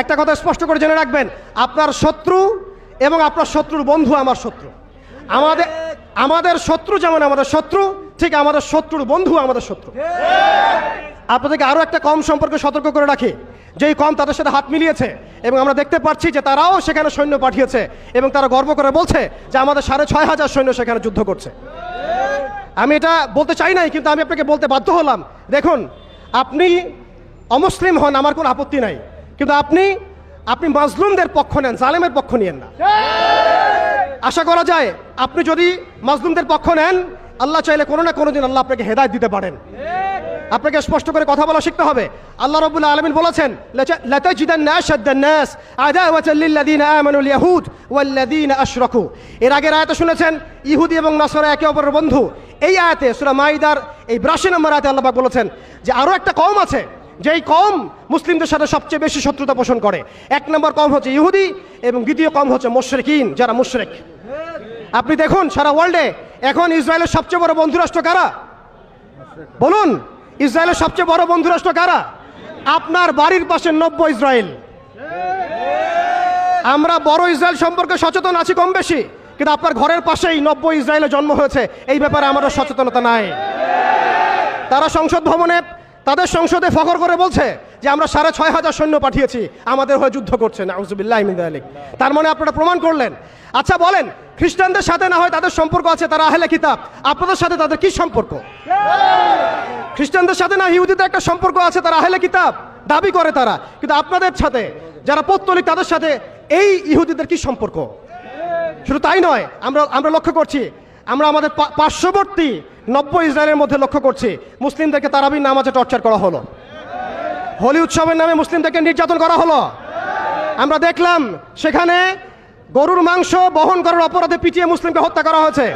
একটা কথা স্পষ্ট করে জেনে রাখবেন, আপনার শত্রু এবং আপনার শত্রুর বন্ধু আমার শত্রু। আমাদের আমাদের শত্রু যেমন আমাদের শত্রু, ঠিক আমাদের শত্রুর বন্ধু আমাদের শত্রু। আপনাদেরকে আরও একটা কম সম্পর্কে সতর্ক করে রাখি, যেই কম তাদের সাথে হাত মিলিয়েছে এবং আমরা দেখতে পাচ্ছি যে তারাও সেখানে সৈন্য পাঠিয়েছে এবং তারা গর্ব করে বলছে যে আমাদের সাড়ে ছয় হাজার সৈন্য সেখানে যুদ্ধ করছে। আমি এটা বলতে চাই নাই, কিন্তু আমি আপনাকে বলতে বাধ্য হলাম। দেখুন, আপনি অমুসলিম হন, আমার কোনো আপত্তি নাই। কিন্তু আপনি আপনি মাজলুমদের পক্ষ নেন, জালেমের পক্ষ নিয়েন না। আশা করা যায়, আপনি যদি মাজলুমদের পক্ষ নেন, আল্লাহ চাইলে কোনো না কোনো দিন আল্লাহ আপনাকে হেদায়ত দিতে পারেন। আপনাকে স্পষ্ট করে কথা বলা শিখতে হবে। আল্লাহ রাব্বুল আলামিন বলেছেন আশরাকু। এর আগের আয়াতে শুনেছেন, ইহুদি এবং নাসারা একে অপরের বন্ধু। এই আয়াতে, সূরা মাইদার এই 82 নম্বর আয়াতে আল্লাহ বলেছেন যে আরও একটা কম আছে যেই কম মুসলিমদের সাথে সবচেয়ে বেশি শত্রুতা পোষণ করে। এক নম্বর কম হচ্ছে ইহুদি এবং দ্বিতীয় কম হচ্ছে মুশরিকিন, যারা মুশরিক। আপনি দেখুন সারা ওয়ার্ল্ডে এখন ইসরায়েলের সবচেয়ে বড় বন্ধুরাষ্ট্র কারা? বলুন, ইসরায়েলের সবচেয়ে বড় বন্ধুরাষ্ট্র কারা? আপনার বাড়ির পাশে নব্য ইসরায়েল। আমরা বড় ইসরায়েল সম্পর্কে সচেতন আছি কম বেশি, কিন্তু আপনার ঘরের পাশেই নব্য ইসরায়েলে জন্ম হয়েছে। এই ব্যাপারে আমাদের সচেতনতা নাই। তারা সংসদ ভবনে তাদের সংসদে ফখর করে বলছে যে আমরা সাড়ে ছয় হাজার সৈন্য পাঠিয়েছি, আমাদের হয়ে যুদ্ধ করছে, নাউজুবিল্লাহ আলিক তার মানে আপনারা প্রমাণ করলেন। আচ্ছা বলেন, খ্রিস্টানদের সাথে না হয় তাদের সম্পর্ক আছে, তারা আহেলে কিতাব। আপনাদের সাথে তাদের কি সম্পর্ক? খ্রিস্টানদের সাথে না ইহুদিদের একটা সম্পর্ক আছে, তারা আহেলে কিতাব, দাবি করে তারা। কিন্তু আপনাদের সাথে, যারা পত্তলিক, তাদের সাথে এই ইহুদিদের কি সম্পর্ক? শুধু তাই নয়, আমরা আমরা লক্ষ্য করছি, আমরা আমাদের পার্শ্ববর্তী নব্য ইসরায়েলের মধ্যে লক্ষ্য করছি, মুসলিমদেরকে তারাবির নামাজে টর্চার করা হলো। হোলি উৎসবের নামে মুসলিমদেরকে নির্যাতন করা হলো। আমরা দেখলাম সেখানে গরুর মাংস বহন করার অপরাধে পিটিয়ে মুসলিমকে হত্যা করা হয়েছে।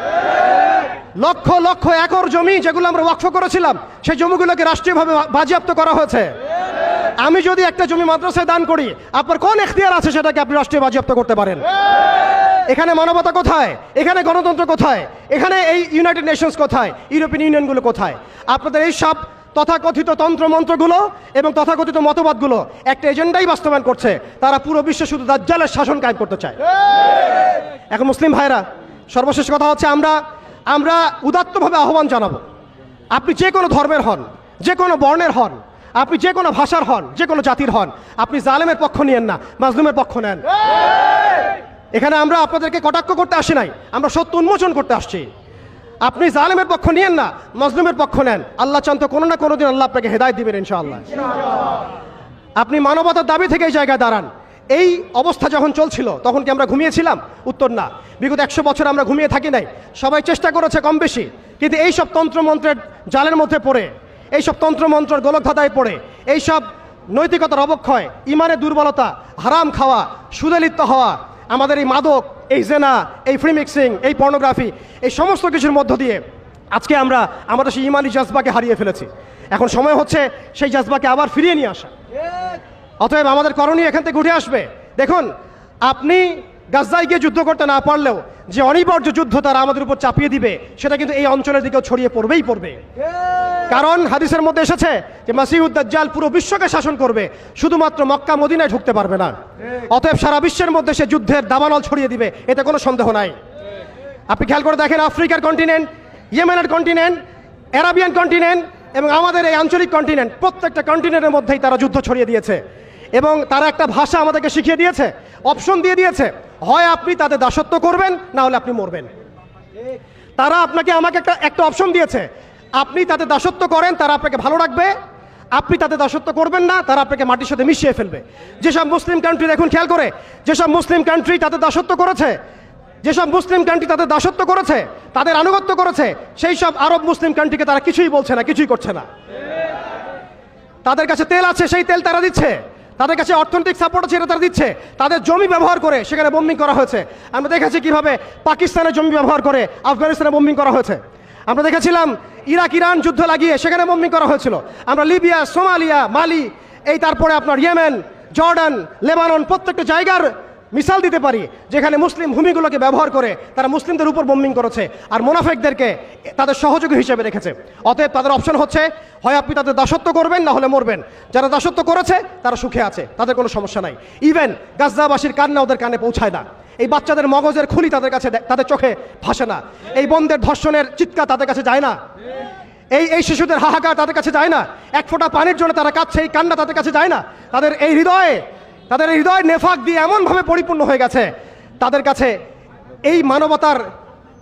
লক্ষ লক্ষ একর জমি যেগুলো আমরা ওয়াকফ করেছিলাম, সেই জমিগুলোকে রাষ্ট্রীয়ভাবে বাজেয়াপ্ত করা হয়েছে। আমি যদি একটা জমি মাদ্রাসায় দান করি, আপনার কোন এখতিয়ার আছে সেটাকে আপনি রাষ্ট্রীয় বাজেয়াপ্ত করতে পারেন? এখানে মানবতা কোথায়? এখানে গণতন্ত্র কোথায়? এখানে এই ইউনাইটেড নেশনস কোথায়? ইউরোপিয়ান ইউনিয়নগুলো কোথায়? আপনাদের এই সব তথাকথিত তন্ত্রমন্ত্রগুলো এবং তথাকথিত মতবাদগুলো একটা এজেন্ডাই বাস্তবায়ন করছে। তারা পুরো বিশ্বে শুধু দাজ্জালের শাসন কায়েম করতে চায়। এখন মুসলিম ভাইরা সর্বশেষ কথা হচ্ছে আমরা আমরা উদাত্তভাবে আহ্বান জানাব। আপনি যে কোনো ধর্মের হন, যে কোনো বর্ণের হন, আপনি যে কোনো ভাষার হন, যে কোনো জাতির হন, আপনি জালেমের পক্ষ নিয়েন না, মাজলুমের পক্ষ নেন। এখানে আমরা আপনাদেরকে কটাক্ষ করতে আসি নাই, আমরা সত্য উন্মোচন করতে আসছি। আপনি জালেমের পক্ষ নিয়েন না, মজলুমের পক্ষ নেন। আল্লাহ চান তো কোনো না কোনো দিন আল্লাহ আপনাকে হেদায়ত দিবেন ইনশাআল্লাহ। আপনি মানবতার দাবি থেকে এই জায়গায় দাঁড়ান। এই অবস্থা যখন চলছিল, তখন কি আমরা ঘুমিয়েছিলাম? উত্তর না। বিগত একশো বছর আমরা ঘুমিয়ে থাকি নাই। সবাই চেষ্টা করেছে কম বেশি, কিন্তু এই সব তন্ত্রমন্ত্রের জালের মধ্যে পড়ে, এই সব তন্ত্রমন্ত্রের গোলকধাঁধায় পড়ে, এই সব নৈতিকতার অবক্ষয়, ইমানের দুর্বলতা, হারাম খাওয়া, সুদে লিপ্ত হওয়া আমাদের এই মাদক, এই জেনা, এই ফ্রি মিক্সিং এই পর্নোগ্রাফি এই সমস্ত কিছুর মধ্য দিয়ে আজকে আমরা আমাদের সেই ইমানি জাজবাকে হারিয়ে ফেলেছি। এখন সময় হচ্ছে সেই জাজবাকে আবার ফিরিয়ে নিয়ে আসা। অতএব আমাদের করণীয় এখান থেকে উঠে আসবে। দেখুন, আপনি গাজায় গিয়ে যুদ্ধ করতে না পারলেও যে অনিবার্য যুদ্ধ তারা আমাদের উপর চাপিয়ে দিবে, সেটা কিন্তু এই অঞ্চলের দিকেও ছড়িয়ে পড়বেই পড়বে। কারণ হাদিসের মধ্যে এসেছে যে মাসিউদ্দাজ্জাল পুরো বিশ্বকে শাসন করবে, শুধুমাত্র মক্কা, মদিনায় ঢুকতে পারবে না। অতএব সারা বিশ্বের মধ্যে সে যুদ্ধের দাবানল ছড়িয়ে দিবে, এতে কোনো সন্দেহ নাই। আপনি খেয়াল করে দেখেন আফ্রিকার কন্টিনেন্ট, ইয়েমেনের কন্টিনেন্ট, অ্যারাবিয়ান কন্টিনেন্ট এবং আমাদের এই আঞ্চলিক কন্টিনেন্ট, প্রত্যেকটা কন্টিনেন্টের মধ্যেই তারা যুদ্ধ ছড়িয়ে দিয়েছে। এবং তারা একটা ভাষা আমাদেরকে শিখিয়ে দিয়েছে অপশন দিয়ে দিয়েছে। হয় আপনি তাদের দাসত্ব করবেন, না হলে আপনি মরবেন। তারা আপনাকে আমাকে একটা একটা অপশন দিয়েছে। আপনি তাদের দাসত্ব করেন, তারা আপনাকে ভালো রাখবে। আপনি তাদের দাসত্ব করবেন না, তারা আপনাকে মাটির সাথে মিশিয়ে ফেলবে। যেসব মুসলিম কান্ট্রি দেখুন, খেয়াল করে, যেসব মুসলিম কান্ট্রি তাদের দাসত্ব করেছে, যেসব মুসলিম কান্ট্রি তাদের দাসত্ব করেছে, তাদের আনুগত্য করেছে সেই সব আরব মুসলিম কান্ট্রিকে তারা কিছুই বলছে না, কিছুই করছে না। তাদের কাছে তেল আছে, সেই তেল তারা দিচ্ছে। তাদের কাছে অর্থনৈতিক সাপোর্ট আছে এটা তারা দিচ্ছে। তাদের জমি ব্যবহার করে সেখানে বোম্বিং করা হয়েছে। আমরা দেখেছি কীভাবে পাকিস্তানের জমি ব্যবহার করে আফগানিস্তানে বোম্বিং করা হয়েছে। আমরা দেখেছিলাম ইরাক, ইরান যুদ্ধ লাগিয়ে সেখানে বোম্বিং করা হয়েছিল। আমরা লিবিয়া, সোমালিয়া, মালি, এই তারপরে আপনার ইয়েমেন, জর্ডান, লেবানন প্রত্যেকটা জায়গার মিসাল দিতে পারি, যেখানে মুসলিম ভূমিগুলোকে ব্যবহার করে তারা মুসলিমদের উপর বোম্বিং করেছে আর মোনাফেকদেরকে তাদের সহযোগী হিসেবে রেখেছে। অতএব তাদের অপশন হচ্ছে, হয় আপনি তাদের দাসত্ব করবেন, না হলে মরবেন। যারা দাসত্ব করেছে, তারা সুখে আছে, তাদের কোনো সমস্যা নাই। ইভেন গাজদাবাসীর কান্না ওদের কানে পৌঁছায় না। এই বাচ্চাদের মগজের খুলি তাদের কাছে তাদের চোখে ভাসে না। এই বন্ধের ধর্ষণের চিৎকার তাদের কাছে যায় না। এই এই শিশুদের হাহাকার তাদের কাছে যায় না। এক ফোঁটা পানির জন্য তারা কাঁদছে, এই কান্না তাদের কাছে যায় না। তাদের এই হৃদয়ে তাদের হৃদয় নেফাক দিয়ে এমনভাবে পরিপূর্ণ হয়ে গেছে। তাদের কাছে এই মানবতার,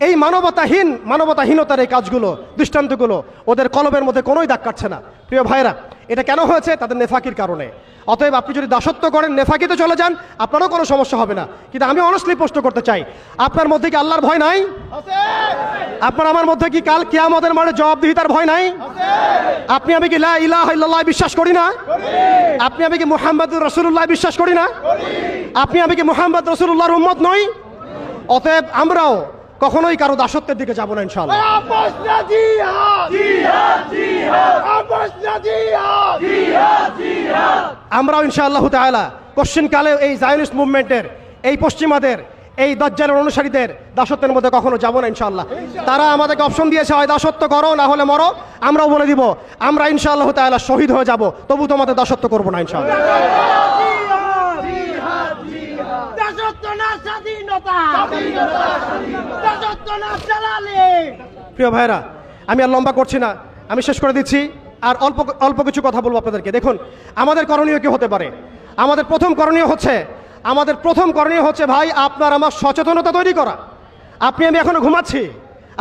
এই মানবতাহীন, মানবতাহীনতার এই কাজগুলো, দৃষ্টান্তগুলো ওদের কলমের মধ্যে কোনোই দাগ কাটছে না। প্রিয় ভাইরা এটা কেন হয়েছে? তাদের নেফাকির কারণে। অতএব আপনি যদি দাসত্ব করেন, নেফাকিতে চলে যান, আপনারও কোনো সমস্যা হবে না। কিন্তু আমি অনেস্টলি প্রশ্ন করতে চাই, আপনার মধ্যে কি আল্লাহর ভয় নাই? আপনার আমার মধ্যে কি কাল কিয়ামতের মানে জবাবদিহিতার ভয় নাই? আপনি আমি কি লা ইলাহা বিশ্বাস করি না? আপনি আমি কি মুহাম্মদ রসুল্লাহ বিশ্বাস করি না? আপনি আমি কি মুহাম্মদ রসুল্লাহর উম্মত নই? অতএব আমরাও কখনোই কারও দাসত্বের দিকে যাব না! আমরাও ইনশাআল্লাহ তাআলা কোশ্চিন কালে এই জায়নিস্ট মুভমেন্টের এই পশ্চিমাদের এই দজ্জালের অনুসারীদের দাসত্বের মধ্যে কখনো যাব না ইনশাআল্লাহ। তারা আমাদেরকে অপশন দিয়েছে হয় দাসত্ব করো না হলে মরো। আমরাও বলে দিব আমরা ইনশাআল্লাহ তাআলা শহীদ হয়ে যাব তবু তোমাদের দাসত্ব করব না ইনশাআল্লাহ দাসত্ব না স্বাধীনতা দাসত্ব না চালালে প্রিয় ভাইরা আমি আর লম্বা করছি না। আমি শেষ করে দিচ্ছি আর অল্প অল্প কিছু কথা বলব আপনাদেরকে। দেখুন, আমাদের করণীয় কি হতে পারে? আমাদের প্রথম করণীয় হচ্ছে, আমাদের প্রথম করণীয় হচ্ছে ভাই, আপনার আমার সচেতনতা তৈরি করা। আপনি আমি এখনও ঘুমাচ্ছি।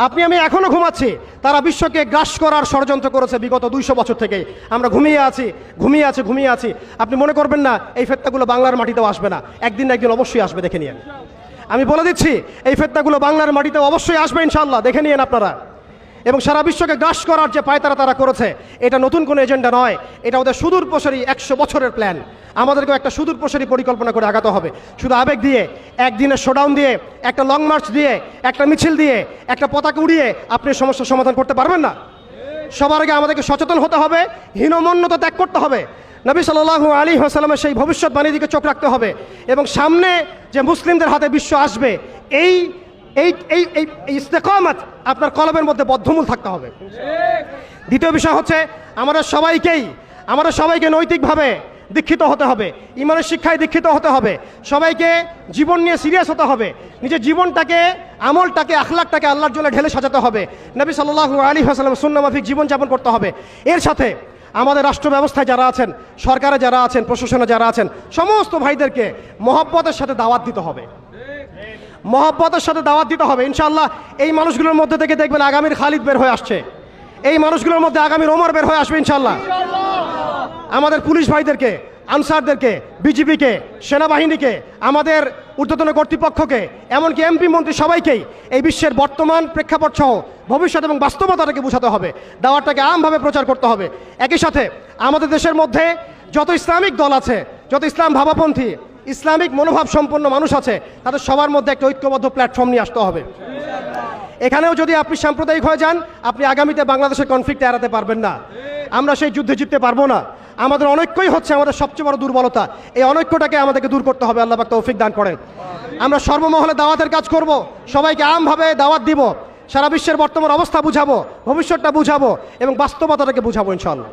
আপনি আমি এখনও ঘুমাচ্ছি। তারা বিশ্বকে গ্রাস করার ষড়যন্ত্র করেছে বিগত দুইশো বছর থেকে। আমরা ঘুমিয়ে আছি ঘুমিয়ে আছি ঘুমিয়ে আছি। আপনি মনে করবেন না, এই ফেত্তাগুলো বাংলার মাটিতেও আসবে না। একদিন না একদিন অবশ্যই আসবে, দেখে নিন আমি বলে দিচ্ছি, এই ফেতনাগুলো বাংলার মাটিতে অবশ্যই আসবে ইনশাল্লাহ দেখে নিন আপনারা। এবং সারা বিশ্বকে গ্রাস করার যে পায়তারা তারা করেছে, এটা নতুন কোনো এজেন্ডা নয়। এটা ওদের সুদূর প্রসারী একশো বছরের প্ল্যান। আমাদেরকেও একটা সুদূর প্রসারী পরিকল্পনা করে আগাতে হবে। শুধু আবেগ দিয়ে একদিনের শোডাউন দিয়ে, একটা লং মার্চ দিয়ে, একটা মিছিল দিয়ে, একটা পতাকা উড়িয়ে আপনি সমস্যার সমাধান করতে পারবেন না? সবার আগে আমাদেরকে সচেতন হতে হবে, হীনমন্যতা ত্যাগ করতে হবে। নবী সাল্লাহ আলী হাসালামের সেই ভবিষ্যৎবাণীর দিকে চোখ রাখতে হবে। এবং সামনে যে মুসলিমদের হাতে বিশ্ব আসবে এই এই এই এই ইস্তেকামাত আপনার কলমের মধ্যে বদ্ধমূল থাকতে হবে। দ্বিতীয় বিষয় হচ্ছে আমরা সবাইকেই আমাদের সবাইকে নৈতিকভাবে দীক্ষিত হতে হবে, ইমানের শিক্ষায় দীক্ষিত হতে হবে, সবাইকে জীবন নিয়ে সিরিয়াস হতে হবে, নিজের জীবনটাকে, আমলটাকে, আখলাকটাকে আল্লাহর জন্য ঢেলে সাজাতে হবে, নবী সাল্লাল্লাহু আলী হাসালাম সুন্নামাফিক জীবনযাপন করতে হবে। এর সাথে আমাদের রাষ্ট্র ব্যবস্থায় যারা আছেন, সরকারে যারা আছেন, প্রশাসনে যারা আছেন, সমস্ত ভাইদেরকে মহব্বতের সাথে দাওয়াত দিতে হবে। মহব্বতের সাথে দাওয়াত দিতে হবে। ইনশাআল্লাহ এই মানুষগুলোর মধ্যে থেকে দেখবেন আগামীর খালিদ বের হয়ে আসছে। এই মানুষগুলোর মধ্যে আগামীর ওমর বের হয়ে আসবে ইনশাআল্লাহ। আমাদের পুলিশ ভাইদেরকে, আনসারদেরকে, বিজিবিকে, সেনাবাহিনীকে, আমাদের ঊর্ধ্বতন কর্তৃপক্ষকে, এমনকি এমপি, মন্ত্রী সবাইকেই এই বিশ্বের বর্তমান প্রেক্ষাপট সহ ভবিষ্যৎ এবং বাস্তবতাটাকে বোঝাতে হবে। দাওয়াতটাকে আমভাবে প্রচার করতে হবে। একই সাথে আমাদের দেশের মধ্যে যত ইসলামিক দল আছে, যত ইসলাম ভাবাপন্থী, ইসলামিক মনোভাব সম্পন্ন মানুষ আছে, তাদের সবার মধ্যে একটা ঐক্যবদ্ধ প্ল্যাটফর্ম নিয়ে আসতে হবে। এখানেও যদি আপনি সাম্প্রদায়িক হয়ে যান, আপনি আগামীতে বাংলাদেশের কনফ্লিক্ট এড়াতে পারবেন না। আমরা সেই যুদ্ধে জিততে পারব না। আমাদের অনৈক্যই হচ্ছে আমাদের সবচেয়ে বড় দুর্বলতা। এই অনৈক্যটাকে আমাদেরকে দূর করতে হবে, আল্লাহ পাক তৌফিক দান করেন। আমরা সর্বমহলে দাওয়াতের কাজ করব, সবাইকে আমভাবে দাওয়াত দিব, সারা বিশ্বের বর্তমান অবস্থা বুঝাবো, ভবিষ্যৎটা বুঝাবো এবং বাস্তবতাটাকে বুঝাবো ইনশাল্লাহ